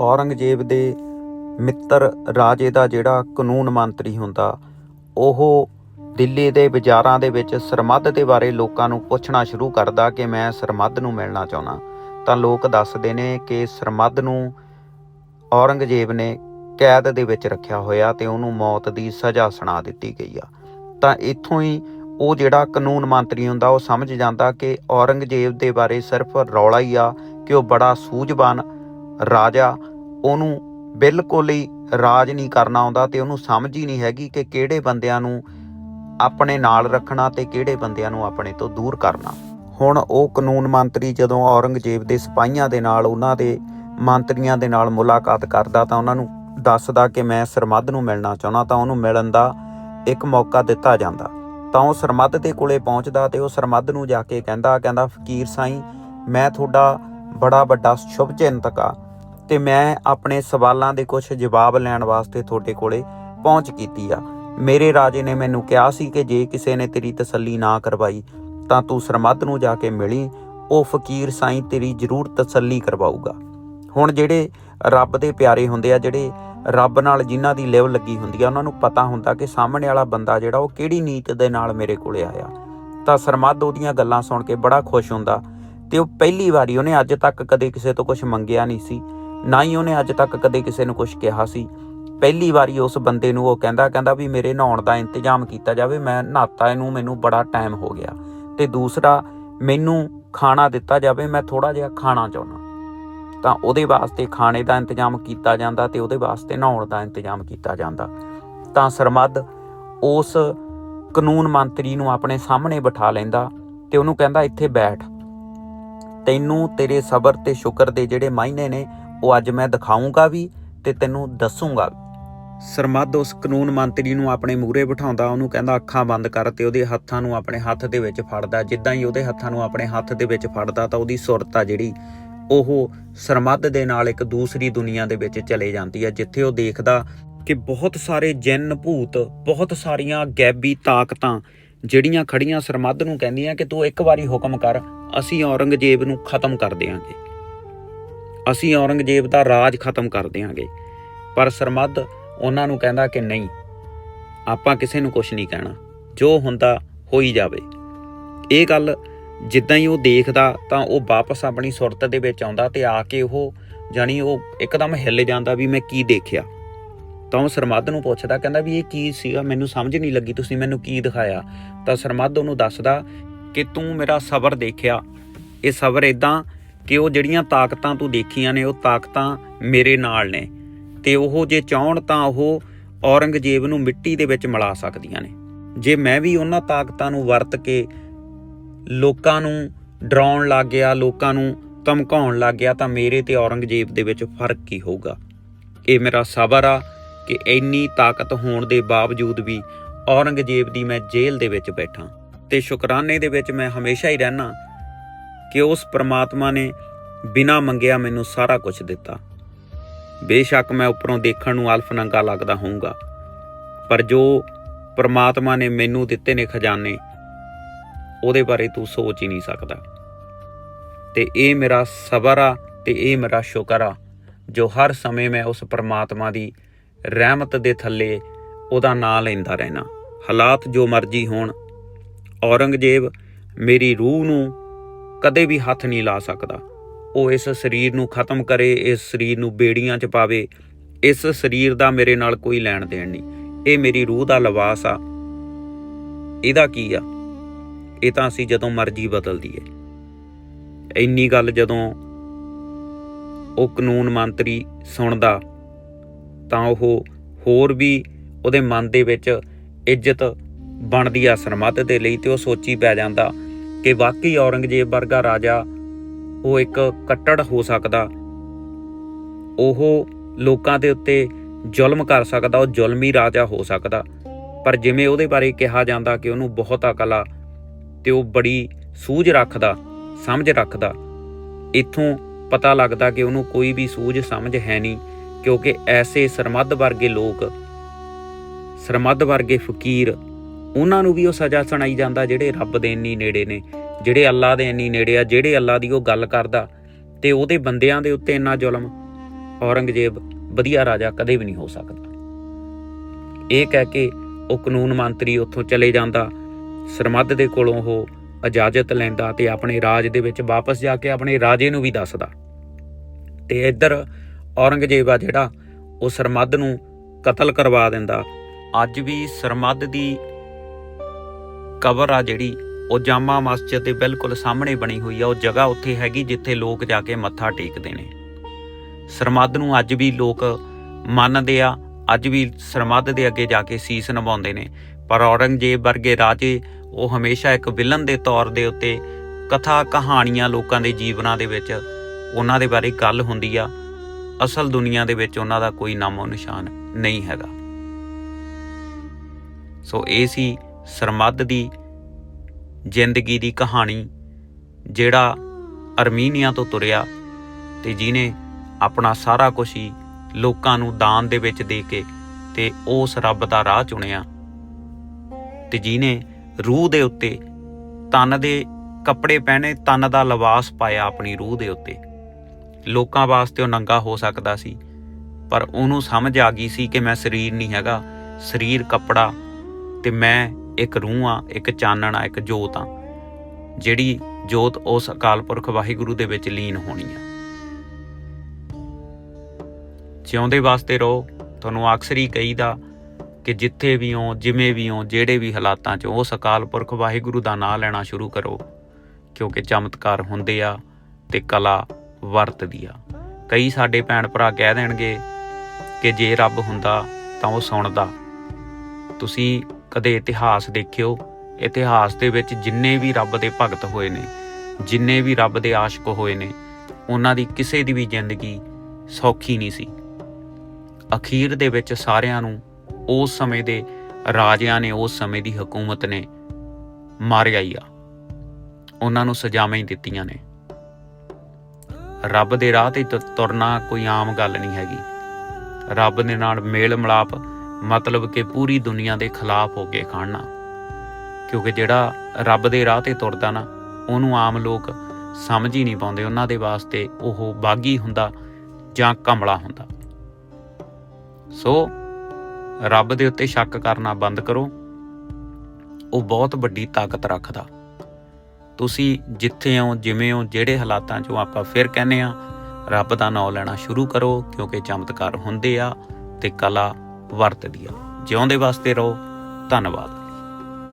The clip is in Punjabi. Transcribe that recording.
ਔਰੰਗਜ਼ੇਬ ਦੇ ਮਿੱਤਰ ਰਾਜੇ ਦਾ ਜਿਹੜਾ ਕਾਨੂੰਨ ਮੰਤਰੀ ਹੁੰਦਾ, ਉਹ ਦਿੱਲੀ ਦੇ ਬਾਜ਼ਾਰਾਂ ਦੇ ਵਿੱਚ ਸਰਮੱਦ ਦੇ ਬਾਰੇ ਲੋਕਾਂ ਨੂੰ ਪੁੱਛਣਾ ਸ਼ੁਰੂ ਕਰਦਾ ਕਿ ਮੈਂ ਸਰਮੱਦ ਨੂੰ ਮਿਲਣਾ ਚਾਹੁੰਦਾ। ਤਾਂ ਲੋਕ ਦੱਸਦੇ ਨੇ ਕਿ ਸਰਮੱਦ ਨੂੰ ਔਰੰਗਜ਼ੇਬ ਨੇ ਕੈਦ ਦੇ ਵਿੱਚ ਰੱਖਿਆ ਹੋਇਆ ਤੇ ਉਹਨੂੰ ਮੌਤ ਦੀ ਸਜ਼ਾ ਸੁਣਾ ਦਿੱਤੀ ਗਈ ਆ। ਤਾਂ ਇੱਥੋਂ ਹੀ ਉਹ ਜਿਹੜਾ ਕਾਨੂੰਨ ਮੰਤਰੀ ਹੁੰਦਾ, ਉਹ ਸਮਝ ਜਾਂਦਾ ਕਿ ਔਰੰਗਜ਼ੇਬ ਦੇ ਬਾਰੇ ਸਿਰਫ ਰੌਲਾ ਹੀ ਆ ਕਿ ਉਹ ਬੜਾ ਸੂਝਵਾਨ ਰਾਜਾ, ਉਹਨੂੰ ਬਿਲਕੁਲ ਹੀ ਰਾਜ ਨਹੀਂ ਕਰਨਾ ਆਉਂਦਾ ਤੇ ਉਹਨੂੰ ਸਮਝ ਹੀ ਨਹੀਂ ਹੈਗੀ ਕਿ ਕਿਹੜੇ ਬੰਦਿਆਂ ਨੂੰ ਆਪਣੇ ਨਾਲ ਰੱਖਣਾ ਤੇ ਕਿਹੜੇ ਬੰਦਿਆਂ ਨੂੰ ਆਪਣੇ ਤੋਂ ਦੂਰ ਕਰਨਾ। ਹੁਣ ਉਹ ਕਾਨੂੰਨ ਮੰਤਰੀ ਜਦੋਂ ਔਰੰਗਜ਼ੇਬ ਦੇ ਸਿਪਾਹੀਆਂ ਦੇ ਨਾਲ, ਉਹਨਾਂ ਦੇ ਮੰਤਰੀਆਂ ਦੇ ਨਾਲ ਮੁਲਾਕਾਤ ਕਰਦਾ ਤਾਂ ਉਹਨਾਂ ਨੂੰ ਦੱਸਦਾ ਕਿ ਮੈਂ ਸਰਮੱਦ ਨੂੰ ਮਿਲਣਾ ਚਾਹੁੰਦਾ ਤਾਂ ਉਹਨੂੰ ਮਿਲਣ ਦਾ ਇੱਕ ਮੌਕਾ ਦਿੱਤਾ ਜਾਂਦਾ। ਤਾਂ ਉਹ ਸਰਮੱਦ ਦੇ ਕੋਲੇ ਪਹੁੰਚਦਾ ਤੇ ਉਹ ਸਰਮੱਦ ਨੂੰ ਜਾ ਕੇ ਕਹਿੰਦਾ ਕਹਿੰਦਾ, ਫਕੀਰ ਸਾਈਂ, ਮੈਂ ਤੁਹਾਡਾ ਬੜਾ ਵੱਡਾ ਸ਼ੁਭ ਚਿੰਤਕ ਆ ਤੇ ਮੈਂ ਆਪਣੇ ਸਵਾਲਾਂ ਦੇ ਕੁਝ ਜਵਾਬ ਲੈਣ ਵਾਸਤੇ ਤੁਹਾਡੇ ਕੋਲੇ ਪਹੁੰਚ ਕੀਤੀ ਆ। ਮੇਰੇ ਰਾਜੇ ਨੇ ਮੈਨੂੰ ਕਿਹਾ ਸੀ ਕਿ ਜੇ ਕਿਸੇ ਨੇ ਤੇਰੀ ਤਸੱਲੀ ਨਾ ਕਰਵਾਈ, ਤਾਂ ਤੂੰ ਸਰਮੱਦ ਨੂੰ ਜਾ ਕੇ ਮਿਲੀ, ਉਹ ਫਕੀਰ ਸਾਈਂ ਤੇਰੀ ਜ਼ਰੂਰ ਤਸੱਲੀ ਕਰਵਾਊਗਾ। ਹੁਣ ਜਿਹੜੇ ਰੱਬ ਦੇ ਪਿਆਰੇ ਹੁੰਦੇ ਆ, ਜਿਹੜੇ ਰੱਬ ਨਾਲ ਜਿਨ੍ਹਾਂ ਦੀ ਲਿਵ ਲੱਗੀ ਹੁੰਦੀ ਆ, ਉਹਨਾਂ ਨੂੰ ਪਤਾ ਹੁੰਦਾ ਕਿ ਸਾਹਮਣੇ ਵਾਲਾ ਬੰਦਾ ਜਿਹੜਾ, ਉਹ ਕਿਹੜੀ ਨੀਤ ਦੇ ਨਾਲ ਮੇਰੇ ਕੋਲੇ ਆਇਆ। ਤਾਂ ਸਰਮੱਦ ਉਹਦੀਆਂ ਗੱਲਾਂ ਸੁਣ ਕੇ ਬੜਾ ਖੁਸ਼ ਹੁੰਦਾ, ਤੇ ਉਹ ਪਹਿਲੀ ਵਾਰੀ ਉਹਨੇ ਅੱਜ ਤੱਕ ਕਦੇ ਕਿਸੇ ਤੋਂ ਕੁਝ ਮੰਗਿਆ ਨਹੀਂ ਸੀ। ਨਾ ਹੀ ਉਹਨੇ ਅੱਜ ਤੱਕ ਕਦੇ ਕਿਸੇ ਨੂੰ ਕੁਝ ਕਿਹਾ ਸੀ। ਪਹਿਲੀ ਵਾਰੀ ਉਸ ਬੰਦੇ ਨੂੰ ਉਹ ਕਹਿੰਦਾ ਕਹਿੰਦਾ ਵੀ ਮੇਰੇ ਨਹਾਉਣ ਦਾ ਇੰਤਜ਼ਾਮ ਕੀਤਾ ਜਾਵੇ, ਮੈਂ ਨਹਾਤਾ ਇਹਨੂੰ, ਮੈਨੂੰ ਬੜਾ ਟਾਈਮ ਹੋ ਗਿਆ। ਤੇ ਦੂਸਰਾ, ਮੈਨੂੰ ਖਾਣਾ ਦਿੱਤਾ ਜਾਵੇ, ਮੈਂ ਥੋੜਾ ਜਿਹਾ ਖਾਣਾ ਚਾਹੁੰਦਾ। ਤਾਂ ਉਹਦੇ ਵਾਸਤੇ ਖਾਣੇ ਦਾ ਇੰਤਜ਼ਾਮ ਕੀਤਾ ਜਾਂਦਾ ਤੇ ਉਹਦੇ ਵਾਸਤੇ ਨਹਾਉਣ ਦਾ ਇੰਤਜ਼ਾਮ ਕੀਤਾ ਜਾਂਦਾ। ਤਾਂ ਸਰਮੱਦ ਉਸ ਕਾਨੂੰਨ ਮੰਤਰੀ ਨੂੰ ਆਪਣੇ ਸਾਹਮਣੇ ਬਿਠਾ ਲੈਂਦਾ ਤੇ ਉਹਨੂੰ ਕਹਿੰਦਾ, ਇੱਥੇ ਬੈਠ। ਤੈਨੂੰ ਤੇਰੇ ਸਬਰ ਤੇ ਸ਼ੁਕਰ ਦੇ ਜਿਹੜੇ ਮਾਇਨੇ ਨੇ ਉਹ ਅੱਜ ਮੈਂ ਦਿਖਾਉਂਗਾ ਵੀ ਤੇ ਤੈਨੂੰ ਦੱਸੂਗਾ ਵੀ। ਸਰਮੱਦ ਉਸ ਕਾਨੂੰਨ ਮੰਤਰੀ ਨੂੰ ਆਪਣੇ ਮੂਹਰੇ ਬਿਠਾਉਂਦਾ, ਉਹਨੂੰ ਕਹਿੰਦਾ, ਅੱਖਾਂ ਬੰਦ ਕਰ ਤੇ ਉਹਦੇ ਹੱਥਾਂ ਨੂੰ ਆਪਣੇ ਹੱਥ ਦੇ ਵਿੱਚ ਫੜਦਾ। ਜਿੱਦਾਂ ਹੀ ਉਹਦੇ ਹੱਥਾਂ ਨੂੰ ਆਪਣੇ ਹੱਥ ਦੇ ਵਿੱਚ ਫੜਦਾ, ਤਾਂ ਉਹਦੀ ਸੁਰਤ ਆ ਜਿਹੜੀ, ਉਹ ਸਰਮੱਦ ਦੇ ਨਾਲ ਇੱਕ ਦੂਸਰੀ ਦੁਨੀਆ ਦੇ ਵਿੱਚ ਚਲੇ ਜਾਂਦੀ ਹੈ, ਜਿੱਥੇ ਉਹ ਦੇਖਦਾ ਕਿ ਬਹੁਤ ਸਾਰੇ ਜਿੰਨ ਭੂਤ, ਬਹੁਤ ਸਾਰੀਆਂ ਗੈਬੀ ਤਾਕਤਾਂ ਜਿਹੜੀਆਂ ਖੜੀਆਂ ਸਰਮੱਦ ਨੂੰ ਕਹਿੰਦੀਆਂ ਕਿ ਤੂੰ ਇੱਕ ਵਾਰੀ ਹੁਕਮ ਕਰ, ਅਸੀਂ ਔਰੰਗਜ਼ੇਬ ਨੂੰ ਖਤਮ ਕਰ ਦੇਵਾਂਗੇ ਅਸੀਂ ਔਰੰਗਜ਼ੇਬ ਦਾ ਰਾਜ ਖਤਮ ਕਰ ਦੇਵਾਂਗੇ ਪਰ ਸਰਮੱਦ ਉਹਨਾਂ ਨੂੰ ਕਹਿੰਦਾ ਕਿ ਨਹੀਂ, ਆਪਾਂ ਕਿਸੇ ਨੂੰ ਕੁਝ ਨਹੀਂ ਕਹਿਣਾ। ਜੋ ਹੁੰਦਾ ਹੋਈ ਜਾਵੇ। ਇਹ ਗੱਲ ਜਿੱਦਾਂ ਹੀ ਉਹ ਦੇਖਦਾ ਤਾਂ ਉਹ ਵਾਪਸ ਆਪਣੀ ਸੁਰਤ ਦੇ ਵਿੱਚ ਆਉਂਦਾ ਤੇ ਆ ਕੇ ਉਹ ਜਾਨੀ ਉਹ ਇੱਕਦਮ ਹਿੱਲ ਜਾਂਦਾ ਵੀ ਮੈਂ ਕੀ ਦੇਖਿਆ। ਤਾਂ ਉਹ ਸਰਮੱਦ ਨੂੰ ਪੁੱਛਦਾ, ਕਹਿੰਦਾ ਵੀ ਇਹ ਕੀ ਸੀਗਾ? ਮੈਨੂੰ ਸਮਝ ਨਹੀਂ ਲੱਗੀ, ਤੁਸੀਂ ਮੈਨੂੰ ਕੀ ਦਿਖਾਇਆ? ਤਾਂ ਸਰਮੱਦ ਉਹਨੂੰ ਦੱਸਦਾ ਕਿ ਤੂੰ ਮੇਰਾ ਸਬਰ ਦੇਖਿਆ। ਇਹ ਸਬਰ ਇਦਾਂ ਕਿ ਉਹ ਜਿਹੜੀਆਂ ਤਾਕਤਾਂ ਤੂੰ ਦੇਖੀਆਂ ਨੇ, ਉਹ ਤਾਕਤਾਂ ਮੇਰੇ ਨਾਲ ਨੇ। ਤੇ ਉਹ ਜੇ ਚਾਹਣ ਤਾਂ ਉਹ ਔਰੰਗਜ਼ੇਬ ਨੂੰ ਮਿੱਟੀ ਦੇ ਵਿੱਚ ਮਿਲਾ ਸਕਦੀਆਂ ਨੇ। ਜੇ ਮੈਂ ਵੀ ਉਹਨਾਂ ਤਾਕਤਾਂ ਨੂੰ ਵਰਤ ਕੇ ਲੋਕਾਂ ਨੂੰ ਡਰਾਉਣ ਲੱਗ ਗਿਆ, ਲੋਕਾਂ ਨੂੰ ਧਮਕਾਉਣ ਲੱਗ ਗਿਆ, ਤਾਂ ਮੇਰੇ ਤੇ ਔਰੰਗਜ਼ੇਬ ਦੇ ਵਿੱਚ ਫ਼ਰਕ ਕੀ ਹੋਊਗਾ? ਇਹ ਮੇਰਾ ਸਬਰ ਆ ਕਿ ਇੰਨੀ ਤਾਕਤ ਹੋਣ ਦੇ ਬਾਵਜੂਦ ਵੀ ਔਰੰਗਜ਼ੇਬ ਦੀ ਮੈਂ ਜੇਲ੍ਹ ਦੇ ਵਿੱਚ ਬੈਠਾ। ਤੇ ਸ਼ੁਕਰਾਨੇ ਦੇ ਵਿੱਚ ਮੈਂ ਹਮੇਸ਼ਾ ਹੀ ਰਹਿਣਾ ਕਿ ਉਸ ਪ੍ਰਮਾਤਮਾ ਨੇ ਬਿਨਾਂ ਮੰਗਿਆ ਮੈਨੂੰ ਸਾਰਾ ਕੁਝ ਦਿੱਤਾ। ਬੇਸ਼ੱਕ ਮੈਂ ਉੱਪਰੋਂ ਦੇਖਣ ਨੂੰ ਅਲਫ ਨੰਗਾ ਲੱਗਦਾ ਹੋਊਗਾ, ਪਰ ਜੋ ਪ੍ਰਮਾਤਮਾ ਨੇ ਮੈਨੂੰ ਦਿੱਤੇ ਨੇ ਖਜ਼ਾਨੇ, ਉਹਦੇ ਬਾਰੇ ਤੂੰ ਸੋਚ ਹੀ ਨਹੀਂ ਸਕਦਾ। ਤੇ ਇਹ ਮੇਰਾ ਸਬਰ ਆ ਤੇ ਇਹ ਮੇਰਾ ਸ਼ੁਕਰ ਆ, ਜੋ ਹਰ ਸਮੇਂ ਮੈਂ ਉਸ ਪ੍ਰਮਾਤਮਾ ਦੀ ਰਹਿਮਤ ਦੇ ਥੱਲੇ ਉਹਦਾ ਨਾਂ ਲੈਂਦਾ ਰਹਿਣਾ। ਹਾਲਾਤ ਜੋ ਮਰਜ਼ੀ ਹੋਣ, ਔਰੰਗਜ਼ੇਬ ਮੇਰੀ ਰੂਹ ਨੂੰ ਕਦੇ ਵੀ ਹੱਥ ਨਹੀਂ ਲਾ ਸਕਦਾ। ਉਹ ਇਸ ਸਰੀਰ ਨੂੰ ਖਤਮ ਕਰੇ, ਇਸ ਸਰੀਰ ਨੂੰ ਬੇੜੀਆਂ 'ਚ ਪਾਵੇ। ਇਸ ਸਰੀਰ ਦਾ ਮੇਰੇ ਨਾਲ ਕੋਈ ਲੈਣ ਦੇਣ ਨਹੀਂ। ਇਹ ਮੇਰੀ ਰੂਹ ਦਾ ਲਿਬਾਸ ਆ। ਇਹਦਾ ਕੀ ਆ? ਇਹ ਤਾਂ ਅਸੀਂ ਜਦੋਂ ਮਰਜ਼ੀ ਬਦਲ ਦਈਏ ਇੰਨੀ ਗੱਲ ਜਦੋਂ ਉਹ ਕਾਨੂੰਨ ਮੰਤਰੀ ਸੁਣਦਾ, ਤਾਂ ਉਹ ਹੋਰ ਵੀ ਉਹਦੇ ਮਨ ਦੇ ਵਿੱਚ ਇੱਜ਼ਤ ਬਣਦੀ ਆ ਸਰਮੱਤ ਦੇ ਲਈ ਤੇ ਉਹ ਸੋਚੀ ਪੈ ਜਾਂਦਾ ਕਿ ਵਾਕਈ ਔਰੰਗਜ਼ੇਬ ਵਰਗਾ ਰਾਜਾ ਉਹ ਇੱਕ ਕੱਟੜ ਹੋ ਸਕਦਾ। ਉਹ ਲੋਕਾਂ ਦੇ ਉੱਤੇ ਜ਼ੁਲਮ ਕਰ ਸਕਦਾ, ਉਹ ਜ਼ੁਲਮੀ ਰਾਜਾ ਹੋ ਸਕਦਾ। ਪਰ ਜਿਵੇਂ ਉਹਦੇ ਬਾਰੇ ਕਿਹਾ ਜਾਂਦਾ ਕਿ ਉਹਨੂੰ ਬਹੁਤ ਅਕਲ ਆ, ਤੇ ਉਹ ਬੜੀ ਸੂਝ ਰੱਖਦਾ, ਸਮਝ ਰੱਖਦਾ। ਇੱਥੋਂ ਪਤਾ ਲੱਗਦਾ ਕਿ ਉਹਨੂੰ ਕੋਈ ਵੀ ਸੂਝ ਸਮਝ ਹੈ ਨਹੀਂ, ਕਿਉਂਕਿ ਐਸੇ ਸਰਮੱਦ ਵਰਗੇ ਲੋਕ, ਸਰਮੱਦ ਵਰਗੇ ਫਕੀਰ ਉਹਨਾਂ ਨੂੰ ਵੀ ਉਹ ਸਜ਼ਾ ਸੁਣਾਈ ਜਾਂਦਾ ਜਿਹੜੇ ਰੱਬ ਦੇ ਇੰਨੀ ਨੇੜੇ ਨੇ, ਜਿਹੜੇ ਅੱਲਾ ਦੇ ਇੰਨੀ ਨੇੜੇ ਆ, ਜਿਹੜੇ ਅੱਲਾ ਦੀ ਉਹ ਗੱਲ ਕਰਦਾ ਤੇ ਉਹਦੇ ਬੰਦਿਆਂ ਦੇ ਉੱਤੇ ਇੰਨਾ ਜ਼ੁਲਮ, ਔਰੰਗਜ਼ੇਬ ਵਧੀਆ ਰਾਜਾ ਕਦੇ ਵੀ ਨਹੀਂ ਹੋ ਸਕਦਾ। ਇਹ ਕਹਿ ਕੇ ਉਹ ਕਾਨੂੰਨ ਮੰਤਰੀ ਉੱਥੋਂ ਚਲੇ ਜਾਂਦਾ ਸਰਮੱਧ ਦੇ ਕੋਲੋਂ ਉਹ ਇਜਾਜ਼ਤ ਲੈਂਦਾ ਤੇ ਆਪਣੇ ਰਾਜ ਦੇ ਵਿੱਚ ਵਾਪਸ ਜਾ ਕੇ ਆਪਣੇ ਰਾਜੇ ਨੂੰ ਵੀ ਦੱਸਦਾ। ਤੇ ਇੱਧਰ ਔਰੰਗਜ਼ੇਬ ਆ ਜਿਹੜਾ, ਉਹ ਸਰਮੱਧ ਨੂੰ ਕਤਲ ਕਰਵਾ ਦਿੰਦਾ। ਅੱਜ ਵੀ ਸਰਮੱਧ ਦੀ ਕਬਰ ਆ ਜਿਹੜੀ, ਉਹ ਜਾਮਾ ਮਸਜਿਦ ਦੇ ਬਿਲਕੁਲ ਸਾਹਮਣੇ ਬਣੀ ਹੋਈ ਆ। ਉਹ ਜਗ੍ਹਾ ਉੱਥੇ ਹੈਗੀ ਜਿੱਥੇ ਲੋਕ ਜਾ ਕੇ ਮੱਥਾ ਟੇਕਦੇ ਨੇ। ਸਰਮੱਧ ਨੂੰ ਅੱਜ ਵੀ ਲੋਕ ਮੰਨਦੇ ਆ, ਅੱਜ ਵੀ ਸਰਮੱਧ ਦੇ ਅੱਗੇ ਜਾ ਕੇ ਸੀਸ ਨਿਵਾਉਂਦੇ ਨੇ। ਪਰ ਔਰੰਗਜ਼ੇਬ ਵਰਗੇ ਰਾਜੇ, ਉਹ ਹਮੇਸ਼ਾ ਇੱਕ ਵਿਲਨ ਦੇ ਤੌਰ ਦੇ ਉੱਤੇ ਕਥਾ ਕਹਾਣੀਆਂ ਲੋਕਾਂ ਦੇ ਜੀਵਨਾਂ ਦੇ ਵਿੱਚ ਉਹਨਾਂ ਦੇ ਬਾਰੇ ਗੱਲ ਹੁੰਦੀ ਆ। ਅਸਲ ਦੁਨੀਆ ਦੇ ਵਿੱਚ ਉਹਨਾਂ ਦਾ ਕੋਈ ਨਾਮੋ ਨਿਸ਼ਾਨ ਨਹੀਂ ਹੈਗਾ। ਸੋ ਇਹ ਸੀ ਸਰਮੱਧ ਦੀ ਜ਼ਿੰਦਗੀ ਦੀ ਕਹਾਣੀ, ਜਿਹੜਾ ਅਰਮੀਨੀਆ ਤੋਂ ਤੁਰਿਆ ਤੇ ਜਿਨੇ ਆਪਣਾ ਸਾਰਾ ਕੁਝ ਹੀ ਲੋਕਾਂ ਨੂੰ ਦਾਨ ਦੇ ਵਿੱਚ ਦੇ ਕੇ ਤੇ ਉਸ ਰੱਬ ਦਾ ਰਾਹ ਚੁਣਿਆ ਤੇ ਜਿਨੇ ਰੂਹ ਦੇ ਉੱਤੇ ਤਨ ਦੇ ਕੱਪੜੇ ਪਹਿਨੇ, ਤਨ ਦਾ ਲਿਬਾਸ ਪਾਇਆ ਆਪਣੀ ਰੂਹ ਦੇ ਉੱਤੇ। ਲੋਕਾਂ ਵਾਸਤੇ ਉਹ ਨੰਗਾ ਹੋ ਸਕਦਾ ਸੀ, ਪਰ ਉਹਨੂੰ ਸਮਝ ਆ ਗਈ ਸੀ ਕਿ ਮੈਂ ਸਰੀਰ ਨਹੀਂ ਹੈਗਾ, ਸਰੀਰ ਕੱਪੜਾ ਤੇ ਮੈਂ ਇੱਕ ਰੂਹ ਆ, ਇੱਕ ਚਾਨਣ ਆ, ਇੱਕ ਜੋਤ ਆ, ਜਿਹੜੀ ਜੋਤ ਉਸ ਅਕਾਲ ਪੁਰਖ ਵਾਹਿਗੁਰੂ ਦੇ ਵਿੱਚ ਲੀਨ ਹੋਣੀ ਆ। ਜਿਉਂਦੇ ਵਾਸਤੇ ਰਹੋ, ਤੁਹਾਨੂੰ ਅਕਸਰ ਹੀ ਕਹੀਦਾ ਕਿ ਜਿੱਥੇ ਵੀ ਹੋ, ਜਿਵੇਂ ਵੀ ਹੋ, ਜਿਹੜੇ ਵੀ ਹਾਲਾਤਾਂ 'ਚ ਉਸ ਅਕਾਲ ਪੁਰਖ ਵਾਹਿਗੁਰੂ ਦਾ ਨਾਮ ਲੈਣਾ ਸ਼ੁਰੂ ਕਰੋ, ਕਿਉਂਕਿ ਚਮਤਕਾਰ ਹੁੰਦੇ ਆ ਤੇ ਕਲਾ ਵਰਤਦੀ ਆ। ਕਈ ਸਾਡੇ ਭੈਣ ਭਰਾ ਕਹਿ ਦੇਣਗੇ ਕਿ ਜੇ ਰੱਬ ਹੁੰਦਾ ਤਾਂ ਉਹ ਸੁਣਦਾ। ਤੁਸੀਂ ਕਦੇ ਇਤਿਹਾਸ ਦੇਖਿਓ, ਇਤਿਹਾਸ ਦੇ ਵਿੱਚ ਜਿੰਨੇ ਵੀ ਰੱਬ ਦੇ ਭਗਤ ਹੋਏ ਨੇ, ਜਿੰਨੇ ਵੀ ਰੱਬ ਦੇ ਆਸ਼ਿਕ ਹੋਏ ਨੇ, ਉਹਨਾਂ ਦੀ ਕਿਸੇ ਦੀ ਵੀ ਜ਼ਿੰਦਗੀ ਸੌਖੀ ਨਹੀਂ ਸੀ। ਅਖੀਰ ਦੇ ਵਿੱਚ ਸਾਰਿਆਂ ਨੂੰ ਉਸ ਸਮੇਂ ਦੇ ਰਾਜਿਆਂ ਨੇ ਉਸ ਸਮੇਂ ਦੀ ਹਕੂਮਤ ਨੇ ਮਾਰਿਆ ਹੀ ਆ। ਉਹਨਾਂ ਨੂੰ ਸਜ਼ਾਵਾਂ ਹੀ ਦਿੱਤੀਆਂ ਨੇ। ਰੱਬ ਦੇ ਰਾਹ ਤੇ ਤੁਰਨਾ ਕੋਈ ਆਮ ਗੱਲ ਨਹੀਂ ਹੈਗੀ। ਰੱਬ ਦੇ ਨਾਲ ਮੇਲ ਮਿਲਾਪ ਮਤਲਬ ਕਿ ਪੂਰੀ ਦੁਨੀਆ ਦੇ ਖਿਲਾਫ ਹੋ ਕੇ ਖੜਨਾ। ਕਿਉਂਕਿ ਜਿਹੜਾ ਰੱਬ ਦੇ ਰਾਹ ਤੇ ਤੁਰਦਾ ਨਾ, ਉਹਨੂੰ ਆਮ ਲੋਕ ਸਮਝ ਹੀ ਨਹੀਂ ਪਾਉਂਦੇ। ਉਹਨਾਂ ਦੇ ਵਾਸਤੇ ਉਹ ਬਾਗੀ ਹੁੰਦਾ ਜਾਂ ਕਮਲਾ ਹੁੰਦਾ। ਸੋ ਰੱਬ ਦੇ ਉੱਤੇ ਸ਼ੱਕ ਕਰਨਾ ਬੰਦ ਕਰੋ। ਉਹ ਬਹੁਤ ਵੱਡੀ ਤਾਕਤ ਰੱਖਦਾ। ਤੁਸੀਂ ਜਿੱਥੇ ਹੋ, ਜਿਵੇਂ ਹੋ, ਜਿਹੜੇ ਹਾਲਾਤਾਂ 'ਚੋਂ ਆਪਾਂ ਫਿਰ ਕਹਿੰਦੇ ਆ ਰੱਬ ਦਾ ਨਾਮ ਲੈਣਾ ਸ਼ੁਰੂ ਕਰੋ, ਕਿਉਂਕਿ ਚਮਤਕਾਰ ਹੁੰਦੇ ਆ ਤੇ ਕਲਾ ਵਰਤਦੀ ਆ। ਜਿਉਂਦੇ ਵਾਸਤੇ ਰਹੋ। ਧੰਨਵਾਦ।